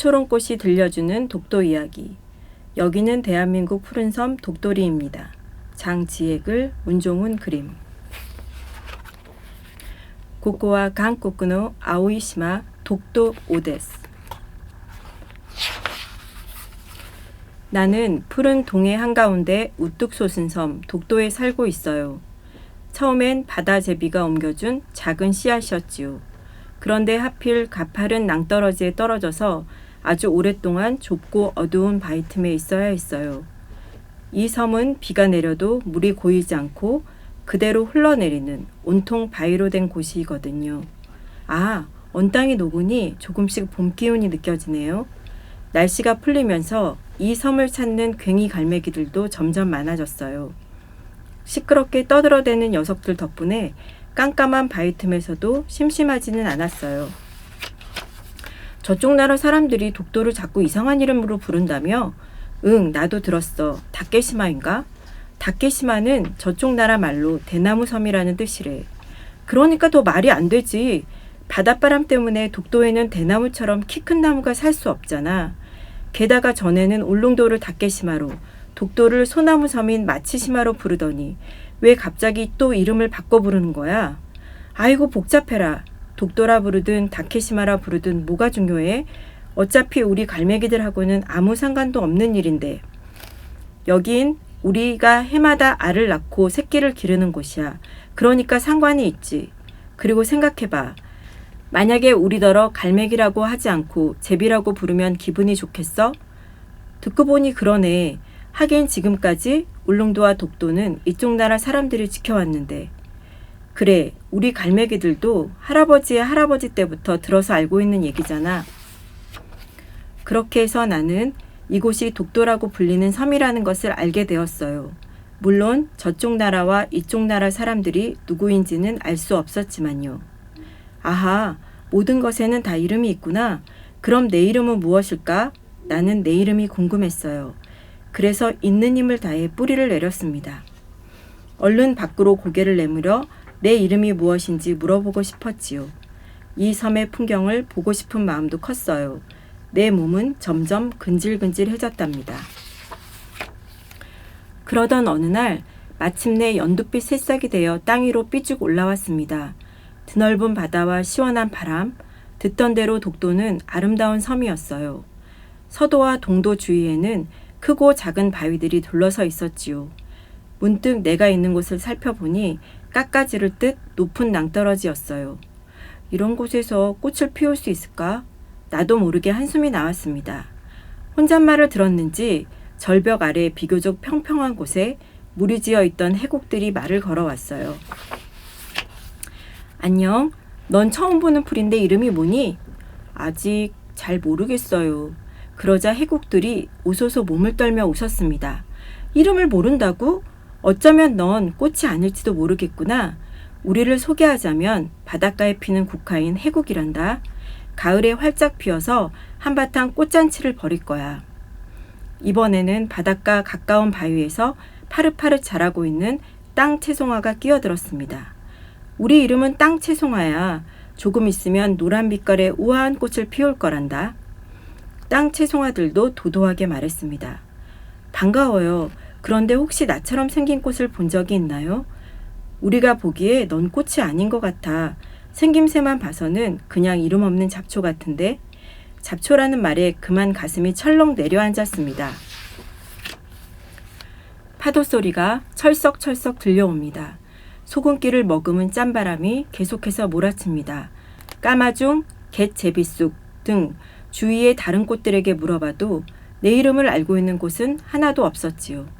초롱꽃이 들려주는 독도 이야기. 여기는 대한민국 푸른 섬 독도리입니다. 장지혜글 문종훈 그림. 고코와 강코쿠노 아오이시마 독도 오데스. 나는 푸른 동해 한가운데 우뚝 솟은 섬 독도에 살고 있어요. 처음엔 바다 제비가 옮겨준 작은 씨앗이었지요. 그런데 하필 가파른 낭떠러지에 떨어져서 아주 오랫동안 좁고 어두운 바위 틈에 있어야 했어요. 이 섬은 비가 내려도 물이 고이지 않고 그대로 흘러내리는 온통 바위로 된 곳이거든요. 아, 언 땅이 녹으니 조금씩 봄 기운이 느껴지네요. 날씨가 풀리면서 이 섬을 찾는 괭이 갈매기들도 점점 많아졌어요. 시끄럽게 떠들어대는 녀석들 덕분에 깜깜한 바위 틈에서도 심심하지는 않았어요. 저쪽 나라 사람들이 독도를 자꾸 이상한 이름으로 부른다며? 응, 나도 들었어. 다케시마인가? 다케시마는 저쪽 나라 말로 대나무 섬이라는 뜻이래. 그러니까 더 말이 안 되지. 바닷바람 때문에 독도에는 대나무처럼 키 큰 나무가 살 수 없잖아. 게다가 전에는 울릉도를 다케시마로, 독도를 소나무 섬인 마치시마로 부르더니 왜 갑자기 또 이름을 바꿔 부르는 거야? 아이고 복잡해라. 독도라 부르든 다케시마라 부르든 뭐가 중요해? 어차피 우리 갈매기들하고는 아무 상관도 없는 일인데. 여긴 우리가 해마다 알을 낳고 새끼를 기르는 곳이야. 그러니까 상관이 있지. 그리고 생각해봐. 만약에 우리더러 갈매기라고 하지 않고 제비라고 부르면 기분이 좋겠어? 듣고 보니 그러네. 하긴 지금까지 울릉도와 독도는 이쪽 나라 사람들이 지켜왔는데. 그래, 우리 갈매기들도 할아버지의 할아버지 때부터 들어서 알고 있는 얘기잖아. 그렇게 해서 나는 이곳이 독도라고 불리는 섬이라는 것을 알게 되었어요. 물론 저쪽 나라와 이쪽 나라 사람들이 누구인지는 알 수 없었지만요. 아하, 모든 것에는 다 이름이 있구나. 그럼 내 이름은 무엇일까? 나는 내 이름이 궁금했어요. 그래서 있는 힘을 다해 뿌리를 내렸습니다. 얼른 밖으로 고개를 내밀어 내 이름이 무엇인지 물어보고 싶었지요. 이 섬의 풍경을 보고 싶은 마음도 컸어요. 내 몸은 점점 근질근질해졌답니다. 그러던 어느 날 마침내 연두빛 새싹이 되어 땅 위로 삐쭉 올라왔습니다. 드넓은 바다와 시원한 바람, 듣던 대로 독도는 아름다운 섬이었어요. 서도와 동도 주위에는 크고 작은 바위들이 둘러서 있었지요. 문득 내가 있는 곳을 살펴보니 깎아지를 듯 높은 낭떠러지였어요. 이런 곳에서 꽃을 피울 수 있을까? 나도 모르게 한숨이 나왔습니다. 혼잣말을 들었는지 절벽 아래 비교적 평평한 곳에 물이 지어 있던 해곡들이 말을 걸어왔어요. 안녕. 넌 처음 보는 풀인데 이름이 뭐니? 아직 잘 모르겠어요. 그러자 해곡들이 웃어서 몸을 떨며 웃었습니다. 이름을 모른다고? 어쩌면 넌 꽃이 아닐지도 모르겠구나. 우리를 소개하자면 바닷가에 피는 국화인 해곡이란다. 가을에 활짝 피어서 한바탕 꽃잔치를 벌일 거야. 이번에는 바닷가 가까운 바위에서 파릇파릇 자라고 있는 땅 채송화가 끼어들었습니다. 우리 이름은 땅 채송화야. 조금 있으면 노란 빛깔의 우아한 꽃을 피울 거란다. 땅 채송화들도 도도하게 말했습니다. 반가워요. 그런데 혹시 나처럼 생긴 꽃을 본 적이 있나요? 우리가 보기에 넌 꽃이 아닌 것 같아. 생김새만 봐서는 그냥 이름 없는 잡초 같은데 잡초라는 말에 그만 가슴이 철렁 내려앉았습니다. 파도 소리가 철썩철썩 들려옵니다. 소금기를 머금은 짠바람이 계속해서 몰아칩니다. 까마중, 갯 제비쑥 등 주위의 다른 꽃들에게 물어봐도 내 이름을 알고 있는 곳은 하나도 없었지요.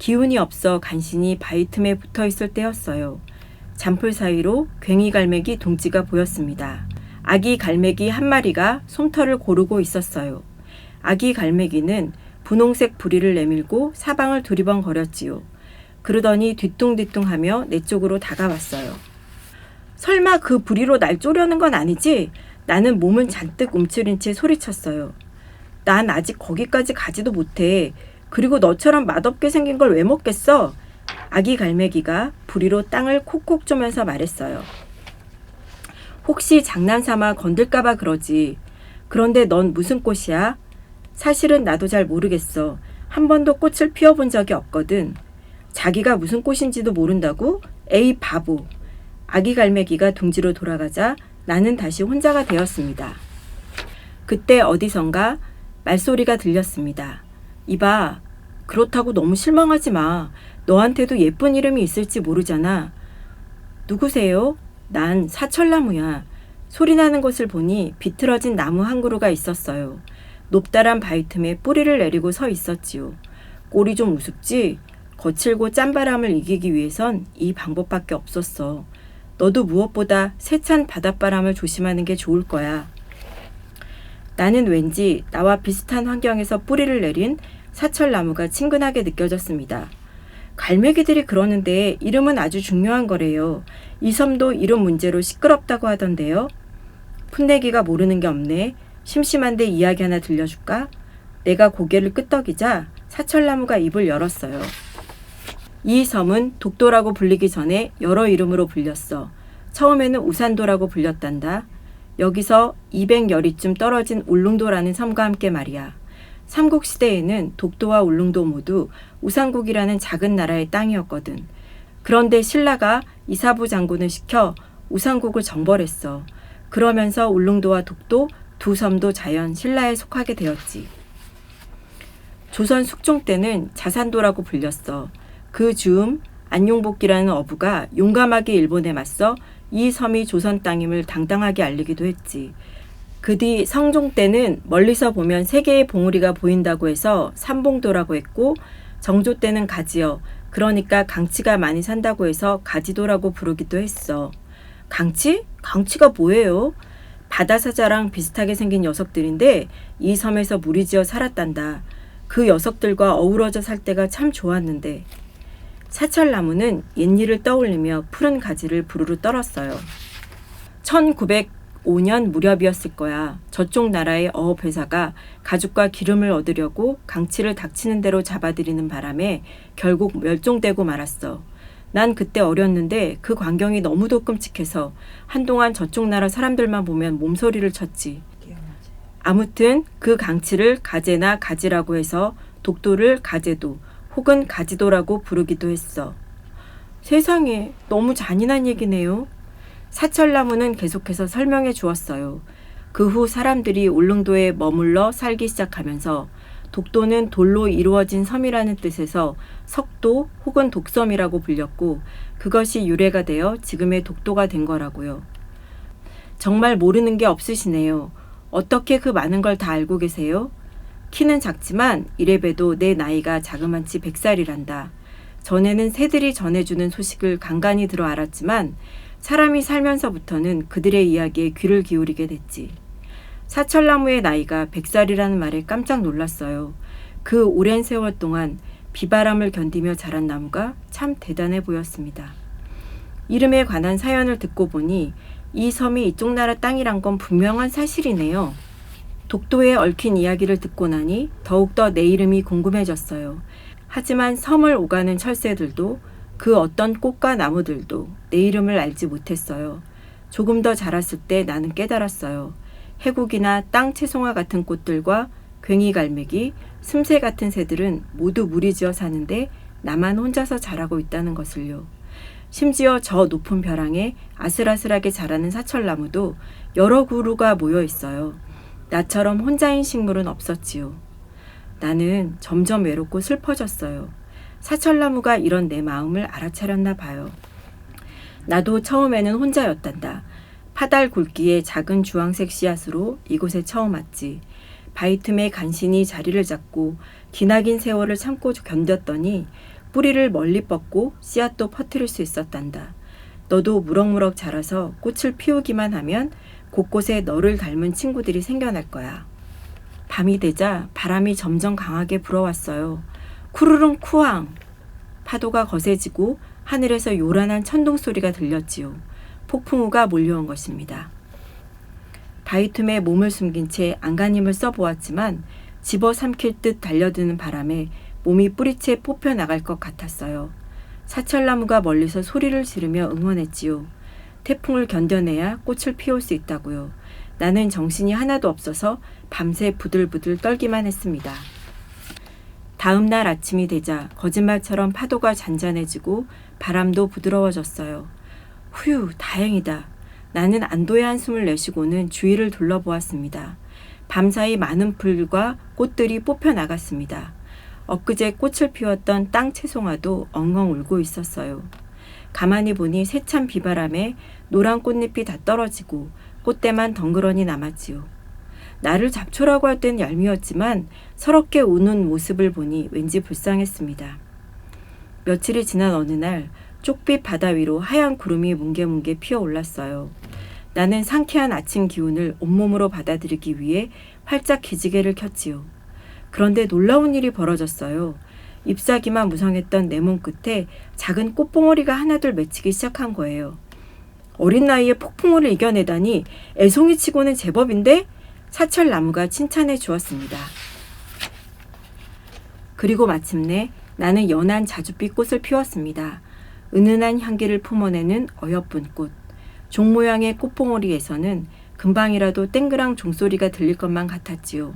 기운이 없어 간신히 바위 틈에 붙어 있을 때였어요. 잔풀 사이로 괭이 갈매기 동지가 보였습니다. 아기 갈매기 한 마리가 솜털을 고르고 있었어요. 아기 갈매기는 분홍색 부리를 내밀고 사방을 두리번거렸지요. 그러더니 뒤뚱뒤뚱하며 내 쪽으로 다가왔어요. 설마 그 부리로 날 쪼려는 건 아니지? 나는 몸은 잔뜩 움츠린 채 소리쳤어요. 난 아직 거기까지 가지도 못해. 그리고 너처럼 맛없게 생긴 걸 왜 먹겠어? 아기 갈매기가 부리로 땅을 콕콕 쪼면서 말했어요. 혹시 장난삼아 건들까봐 그러지. 그런데 넌 무슨 꽃이야? 사실은 나도 잘 모르겠어. 한 번도 꽃을 피워본 적이 없거든. 자기가 무슨 꽃인지도 모른다고? 에이 바보. 아기 갈매기가 둥지로 돌아가자 나는 다시 혼자가 되었습니다. 그때 어디선가 말소리가 들렸습니다. 이봐, 그렇다고 너무 실망하지 마. 너한테도 예쁜 이름이 있을지 모르잖아. 누구세요? 난 사철나무야. 소리 나는 것을 보니 비틀어진 나무 한 그루가 있었어요. 높다란 바위 틈에 뿌리를 내리고 서 있었지요. 꼴이 좀 우습지? 거칠고 짠 바람을 이기기 위해선 이 방법밖에 없었어. 너도 무엇보다 세찬 바닷바람을 조심하는 게 좋을 거야. 나는 왠지 나와 비슷한 환경에서 뿌리를 내린 사철나무가 친근하게 느껴졌습니다. 갈매기들이 그러는데 이름은 아주 중요한 거래요. 이 섬도 이름 문제로 시끄럽다고 하던데요. 풋내기가 모르는 게 없네. 심심한데 이야기 하나 들려줄까? 내가 고개를 끄덕이자 사철나무가 입을 열었어요. 이 섬은 독도라고 불리기 전에 여러 이름으로 불렸어. 처음에는 우산도라고 불렸단다. 여기서 200여리쯤 떨어진 울릉도라는 섬과 함께 말이야. 삼국시대에는 독도와 울릉도 모두 우상국이라는 작은 나라의 땅이었거든. 그런데 신라가 이사부 장군을 시켜 우상국을 정벌했어. 그러면서 울릉도와 독도 두 섬도 자연 신라에 속하게 되었지. 조선 숙종 때는 자산도라고 불렸어. 그 즈음 안용복기라는 어부가 용감하게 일본에 맞서 이 섬이 조선 땅임을 당당하게 알리기도 했지. 그 뒤 성종 때는 멀리서 보면 세 개의 봉우리가 보인다고 해서 삼봉도라고 했고 정조 때는 가지여 그러니까 강치가 많이 산다고 해서 가지도라고 부르기도 했어. 강치? 강치가 뭐예요? 바다사자랑 비슷하게 생긴 녀석들인데 이 섬에서 무리지어 살았단다. 그 녀석들과 어우러져 살 때가 참 좋았는데 사철나무는 옛일을 떠올리며 푸른 가지를 부르르 떨었어요. 1905년 무렵이었을 거야. 저쪽 나라의 어업 회사가 가죽과 기름을 얻으려고 강치를 닥치는 대로 잡아들이는 바람에 결국 멸종되고 말았어. 난 그때 어렸는데 그 광경이 너무도 끔찍해서 한동안 저쪽 나라 사람들만 보면 몸소리를 쳤지. 아무튼 그 강치를 가재나 가지라고 해서 독도를 가재도 혹은 가지도라고 부르기도 했어. 세상에 너무 잔인한 얘기네요. 사철나무는 계속해서 설명해 주었어요. 그 후 사람들이 울릉도에 머물러 살기 시작하면서 독도는 돌로 이루어진 섬이라는 뜻에서 석도 혹은 독섬이라고 불렸고 그것이 유래가 되어 지금의 독도가 된 거라고요. 정말 모르는 게 없으시네요. 어떻게 그 많은 걸 다 알고 계세요? 키는 작지만 이래봬도 내 나이가 자그만치 100살이란다. 전에는 새들이 전해주는 소식을 간간히 들어 알았지만 사람이 살면서부터는 그들의 이야기에 귀를 기울이게 됐지. 사철나무의 나이가 100살이라는 말에 깜짝 놀랐어요. 그 오랜 세월 동안 비바람을 견디며 자란 나무가 참 대단해 보였습니다. 이름에 관한 사연을 듣고 보니 이 섬이 이쪽 나라 땅이란 건 분명한 사실이네요. 독도에 얽힌 이야기를 듣고 나니 더욱더 내 이름이 궁금해졌어요. 하지만 섬을 오가는 철새들도 그 어떤 꽃과 나무들도 내 이름을 알지 못했어요. 조금 더 자랐을 때 나는 깨달았어요. 해국이나 땅 채송화 같은 꽃들과 괭이 갈매기, 슴새 같은 새들은 모두 무리지어 사는데 나만 혼자서 자라고 있다는 것을요. 심지어 저 높은 벼랑에 아슬아슬하게 자라는 사철나무도 여러 그루가 모여 있어요. 나처럼 혼자인 식물은 없었지요. 나는 점점 외롭고 슬퍼졌어요. 사철나무가 이런 내 마음을 알아차렸나 봐요. 나도 처음에는 혼자였단다. 파달 굵기의 작은 주황색 씨앗으로 이곳에 처음 왔지. 바위 틈에 간신히 자리를 잡고 기나긴 세월을 참고 견뎠더니 뿌리를 멀리 뻗고 씨앗도 퍼뜨릴 수 있었단다. 너도 무럭무럭 자라서 꽃을 피우기만 하면 곳곳에 너를 닮은 친구들이 생겨날 거야. 밤이 되자 바람이 점점 강하게 불어왔어요. 쿠르릉 쿠앙. 파도가 거세지고 하늘에서 요란한 천둥 소리가 들렸지요. 폭풍우가 몰려온 것입니다. 바위 틈에 몸을 숨긴 채 안간힘을 써보았지만 집어삼킬 듯 달려드는 바람에 몸이 뿌리채 뽑혀 나갈 것 같았어요. 사철나무가 멀리서 소리를 지르며 응원했지요. 태풍을 견뎌내야 꽃을 피울 수 있다고요. 나는 정신이 하나도 없어서 밤새 부들부들 떨기만 했습니다. 다음 날 아침이 되자 거짓말처럼 파도가 잔잔해지고 바람도 부드러워졌어요. 휴, 다행이다. 나는 안도의 한숨을 내쉬고는 주위를 둘러보았습니다. 밤사이 많은 풀과 꽃들이 뽑혀 나갔습니다. 엊그제 꽃을 피웠던 땅 채송화도 엉엉 울고 있었어요. 가만히 보니 세찬 비바람에 노란 꽃잎이 다 떨어지고 꽃대만 덩그러니 남았지요. 나를 잡초라고 할 땐 얄미웠지만 서럽게 우는 모습을 보니 왠지 불쌍했습니다. 며칠이 지난 어느 날 쪽빛 바다 위로 하얀 구름이 뭉게뭉게 피어 올랐어요. 나는 상쾌한 아침 기운을 온몸으로 받아들이기 위해 활짝 기지개를 켰지요. 그런데 놀라운 일이 벌어졌어요. 잎사귀만 무성했던 내 몸 끝에 작은 꽃봉오리가 하나둘 맺히기 시작한 거예요. 어린 나이에 폭풍우를 이겨내다니 애송이 치고는 제법인데 사철나무가 칭찬해 주었습니다. 그리고 마침내 나는 연한 자줏빛 꽃을 피웠습니다. 은은한 향기를 품어내는 어여쁜 꽃. 종 모양의 꽃봉오리에서는 금방이라도 땡그랑 종소리가 들릴 것만 같았지요.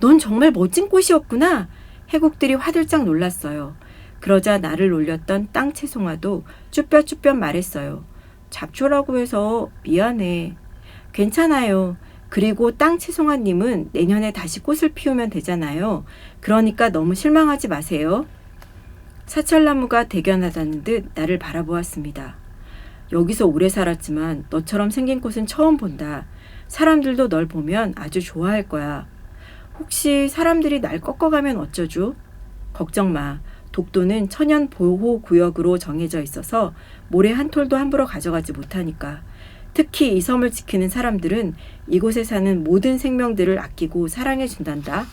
넌 정말 멋진 꽃이었구나. 해국들이 화들짝 놀랐어요. 그러자 나를 놀렸던 땅 채송화도 쭈뼛쭈뼛 말했어요. 잡초라고 해서 미안해. 괜찮아요. 그리고 땅 채송화님은 내년에 다시 꽃을 피우면 되잖아요. 그러니까 너무 실망하지 마세요. 사철나무가 대견하다는 듯 나를 바라보았습니다. 여기서 오래 살았지만 너처럼 생긴 꽃은 처음 본다. 사람들도 널 보면 아주 좋아할 거야. 혹시 사람들이 날 꺾어가면 어쩌죠? 걱정 마. 독도는 천연 보호 구역으로 정해져 있어서 모래 한 톨도 함부로 가져가지 못하니까. 특히 이 섬을 지키는 사람들은 이곳에 사는 모든 생명들을 아끼고 사랑해 준단다.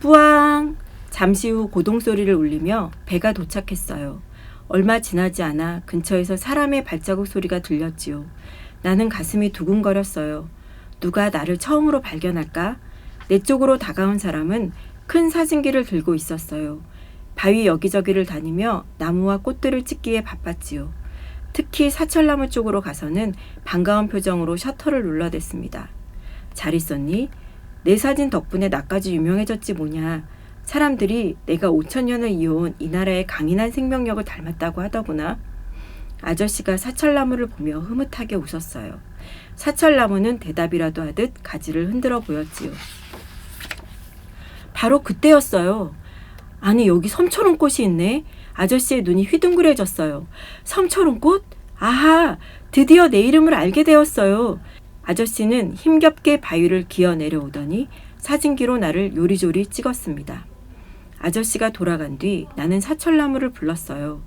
뿌앙! 잠시 후 고동 소리를 울리며 배가 도착했어요. 얼마 지나지 않아 근처에서 사람의 발자국 소리가 들렸지요. 나는 가슴이 두근거렸어요. 누가 나를 처음으로 발견할까? 내 쪽으로 다가온 사람은 큰 사진기를 들고 있었어요. 바위 여기저기를 다니며 나무와 꽃들을 찍기에 바빴지요. 특히 사철나무 쪽으로 가서는 반가운 표정으로 셔터를 눌러댔습니다. 잘 있었니? 내 사진 덕분에 나까지 유명해졌지 뭐냐. 사람들이 내가 5천 년을 이어온 이 나라의 강인한 생명력을 닮았다고 하더구나. 아저씨가 사철나무를 보며 흐뭇하게 웃었어요. 사철나무는 대답이라도 하듯 가지를 흔들어 보였지요. 바로 그때였어요. 아니 여기 섬초롱 꽃이 있네. 아저씨의 눈이 휘둥그레졌어요. 섬초롱 꽃? 아하, 드디어 내 이름을 알게 되었어요. 아저씨는 힘겹게 바위를 기어 내려오더니 사진기로 나를 요리조리 찍었습니다. 아저씨가 돌아간 뒤 나는 사철나무를 불렀어요.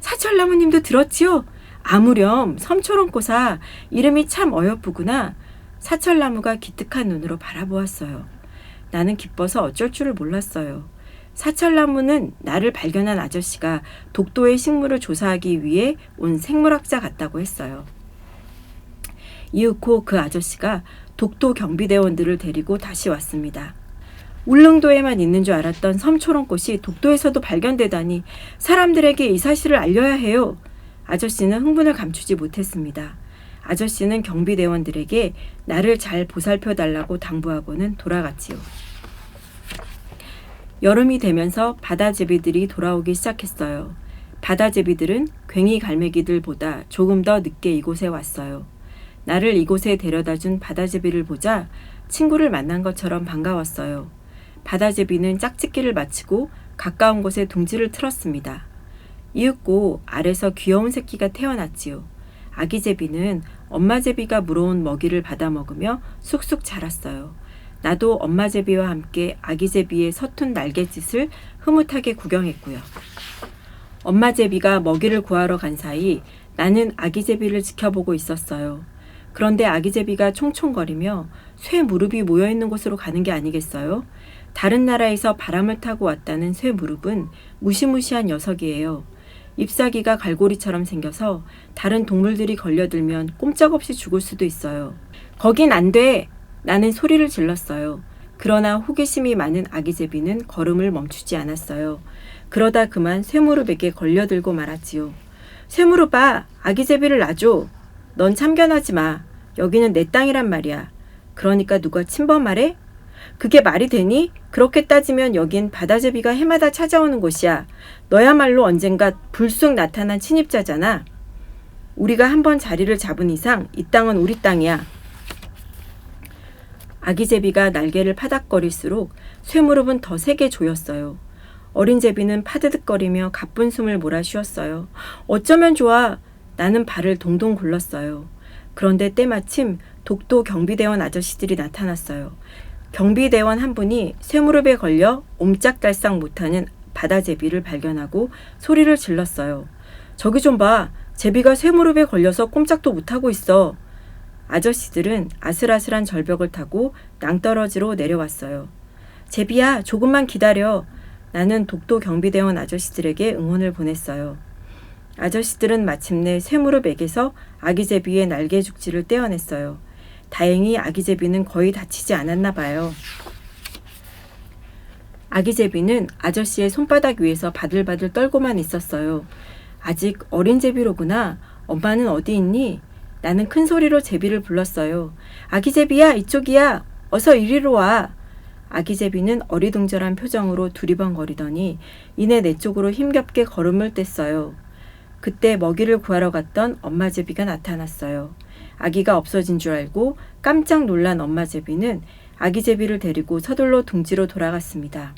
사철나무님도 들었지요? 아무렴 섬초롱꽃아 이름이 참 어여쁘구나. 사철나무가 기특한 눈으로 바라보았어요. 나는 기뻐서 어쩔 줄을 몰랐어요. 사철나무는 나를 발견한 아저씨가 독도의 식물을 조사하기 위해 온 생물학자 같다고 했어요. 이윽고 그 아저씨가 독도 경비대원들을 데리고 다시 왔습니다. 울릉도에만 있는 줄 알았던 섬초롱꽃이 독도에서도 발견되다니 사람들에게 이 사실을 알려야 해요. 아저씨는 흥분을 감추지 못했습니다. 아저씨는 경비대원들에게 나를 잘 보살펴 달라고 당부하고는 돌아갔지요. 여름이 되면서 바다제비들이 돌아오기 시작했어요. 바다제비들은 괭이 갈매기들보다 조금 더 늦게 이곳에 왔어요. 나를 이곳에 데려다 준 바다제비를 보자 친구를 만난 것처럼 반가웠어요. 바다제비는 짝짓기를 마치고 가까운 곳에 둥지를 틀었습니다. 이윽고 알에서 귀여운 새끼가 태어났지요. 아기 제비는 엄마 제비가 물어온 먹이를 받아 먹으며 쑥쑥 자랐어요. 나도 엄마 제비와 함께 아기 제비의 서툰 날갯짓을 흐뭇하게 구경했고요. 엄마 제비가 먹이를 구하러 간 사이 나는 아기 제비를 지켜보고 있었어요. 그런데 아기 제비가 총총거리며 쇠 무릎이 모여 있는 곳으로 가는 게 아니겠어요? 다른 나라에서 바람을 타고 왔다는 쇠 무릎은 무시무시한 녀석이에요. 잎사귀가 갈고리처럼 생겨서 다른 동물들이 걸려들면 꼼짝없이 죽을 수도 있어요. 거긴 안 돼! 나는 소리를 질렀어요. 그러나 호기심이 많은 아기 제비는 걸음을 멈추지 않았어요. 그러다 그만 쇠무릎에게 걸려들고 말았지요. 쇠무릎아, 아기 제비를 놔줘. 넌 참견하지 마. 여기는 내 땅이란 말이야. 그러니까 누가 침범하래? 그게 말이 되니? 그렇게 따지면 여긴 바다제비가 해마다 찾아오는 곳이야. 너야말로 언젠가 불쑥 나타난 침입자잖아. 우리가 한번 자리를 잡은 이상 이 땅은 우리 땅이야. 아기 제비가 날개를 파닥거릴수록 쇠무릎은 더 세게 조였어요. 어린 제비는 파드득거리며 가쁜 숨을 몰아쉬었어요. 어쩌면 좋아. 나는 발을 동동 굴렀어요. 그런데 때마침 독도 경비대원 아저씨들이 나타났어요. 경비대원 한 분이 쇠무릎에 걸려 옴짝달싹 못하는 바다제비를 발견하고 소리를 질렀어요. 저기 좀 봐. 제비가 쇠무릎에 걸려서 꼼짝도 못하고 있어. 아저씨들은 아슬아슬한 절벽을 타고 낭떠러지로 내려왔어요. 제비야, 조금만 기다려. 나는 독도 경비대원 아저씨들에게 응원을 보냈어요. 아저씨들은 마침내 쇠무릎에게서 아기 제비의 날개 죽지를 떼어냈어요. 다행히 아기 제비는 거의 다치지 않았나 봐요. 아기 제비는 아저씨의 손바닥 위에서 바들바들 떨고만 있었어요. 아직 어린 제비로구나. 엄마는 어디 있니? 나는 큰 소리로 제비를 불렀어요. 아기 제비야, 이쪽이야. 어서 이리로 와. 아기 제비는 어리둥절한 표정으로 두리번거리더니 이내 내 쪽으로 힘겹게 걸음을 뗐어요. 그때 먹이를 구하러 갔던 엄마 제비가 나타났어요. 아기가 없어진 줄 알고 깜짝 놀란 엄마 제비는 아기 제비를 데리고 서둘러 둥지로 돌아갔습니다.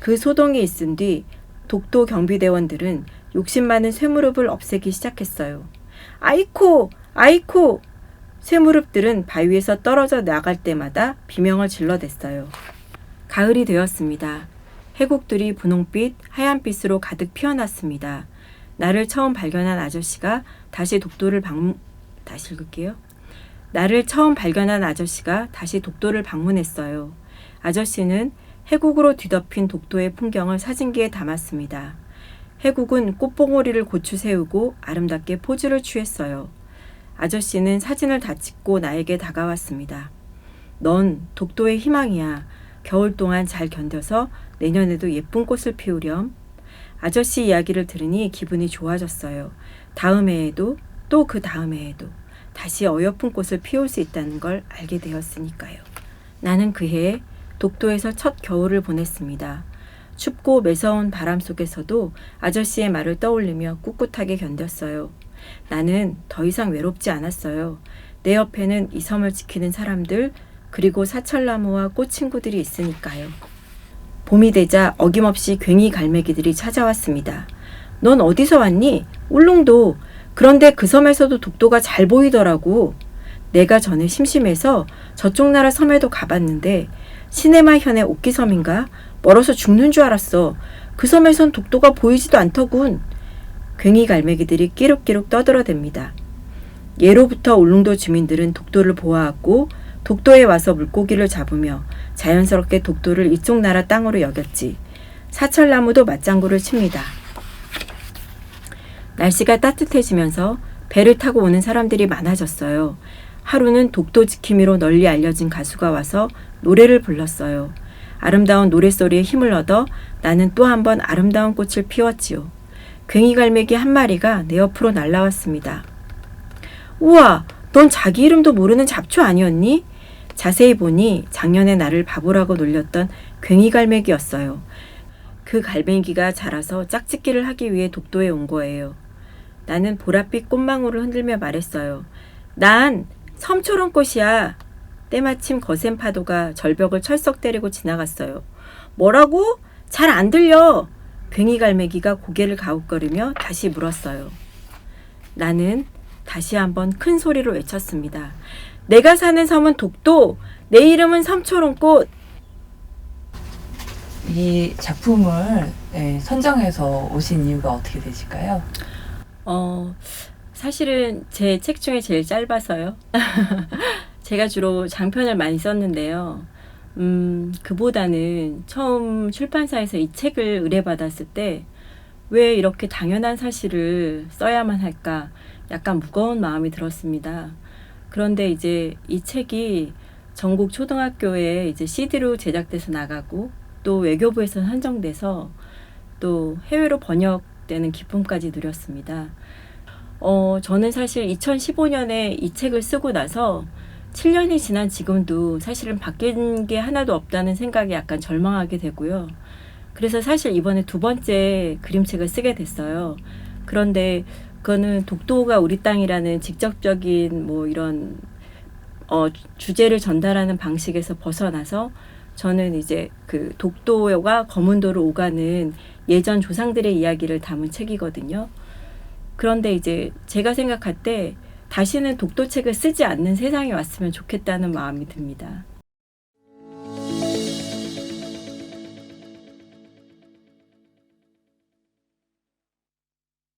그 소동이 있은 뒤 독도 경비대원들은 욕심 많은 쇠무릎을 없애기 시작했어요. 아이코! 아이코! 쇠무릎들은 바위에서 떨어져 나갈 때마다 비명을 질러댔어요. 가을이 되었습니다. 해국들이 분홍빛, 하얀빛으로 가득 피어났습니다. 나를 처음 발견한 아저씨가 다시 독도를 방문, 다시 읽을게요. 나를 처음 발견한 아저씨가 다시 독도를 방문했어요. 아저씨는 해국으로 뒤덮인 독도의 풍경을 사진기에 담았습니다. 해국은 꽃봉오리를 고추 세우고 아름답게 포즈를 취했어요. 아저씨는 사진을 다 찍고 나에게 다가왔습니다. 넌 독도의 희망이야. 겨울 동안 잘 견뎌서 내년에도 예쁜 꽃을 피우렴. 아저씨 이야기를 들으니 기분이 좋아졌어요. 다음 해에도 또 그 다음 해에도 다시 어여쁜 꽃을 피울 수 있다는 걸 알게 되었으니까요. 나는 그해 독도에서 첫 겨울을 보냈습니다. 춥고 매서운 바람 속에서도 아저씨의 말을 떠올리며 꿋꿋하게 견뎠어요. 나는 더 이상 외롭지 않았어요. 내 옆에는 이 섬을 지키는 사람들, 그리고 사철나무와 꽃 친구들이 있으니까요. 봄이 되자 어김없이 괭이 갈매기들이 찾아왔습니다. 넌 어디서 왔니? 울릉도. 그런데 그 섬에서도 독도가 잘 보이더라고. 내가 전에 심심해서 저쪽 나라 섬에도 가봤는데 시네마 현의 옥기섬인가? 멀어서 죽는 줄 알았어. 그 섬에선 독도가 보이지도 않더군. 괭이 갈매기들이 끼룩끼룩 떠들어댑니다. 예로부터 울릉도 주민들은 독도를 보아왔고 독도에 와서 물고기를 잡으며 자연스럽게 독도를 이쪽 나라 땅으로 여겼지. 사철나무도 맞장구를 칩니다. 날씨가 따뜻해지면서 배를 타고 오는 사람들이 많아졌어요. 하루는 독도 지킴이로 널리 알려진 가수가 와서 노래를 불렀어요. 아름다운 노랫소리에 힘을 얻어 나는 또 한 번 아름다운 꽃을 피웠지요. 괭이갈매기 한 마리가 내 옆으로 날라왔습니다. 우와, 넌 자기 이름도 모르는 잡초 아니었니? 자세히 보니 작년에 나를 바보라고 놀렸던 괭이갈매기였어요. 그 갈매기가 자라서 짝짓기를 하기 위해 독도에 온 거예요. 나는 보랏빛 꽃망울을 흔들며 말했어요. 난 섬초롱 꽃이야. 때마침 거센 파도가 절벽을 철썩 때리고 지나갔어요. 뭐라고? 잘 안 들려. 괭이갈매기가 고개를 가웃거리며 다시 물었어요. 나는 다시 한번 큰 소리로 외쳤습니다. 내가 사는 섬은 독도, 내 이름은 섬초롱꽃. 이 작품을 예, 선정해서 오신 이유가 어떻게 되실까요? 어, 사실은 제 책 중에 제일 짧아서요. 제가 주로 장편을 많이 썼는데요. 음, 그보다는 처음 출판사에서 이 책을 의뢰받았을 때 왜 이렇게 당연한 사실을 써야만 할까 약간 무거운 마음이 들었습니다. 그런데 이제 이 책이 전국 초등학교에 이제 CD로 제작돼서 나가고 또 외교부에서 선정돼서 또 해외로 번역되는 기쁨까지 누렸습니다. 어, 저는 사실 2015년에 이 책을 쓰고 나서 7년이 지난 지금도 사실은 바뀐 게 하나도 없다는 생각에 약간 절망하게 되고요. 그래서 사실 이번에 두 번째 그림책을 쓰게 됐어요. 그런데 그거는 독도가 우리 땅이라는 직접적인 뭐 이런 어, 주제를 전달하는 방식에서 벗어나서 저는 이제 그 독도와 검은도를 오가는 예전 조상들의 이야기를 담은 책이거든요. 그런데 이제 제가 생각할 때 다시는 독도책을 쓰지 않는 세상이 왔으면 좋겠다는 마음이 듭니다.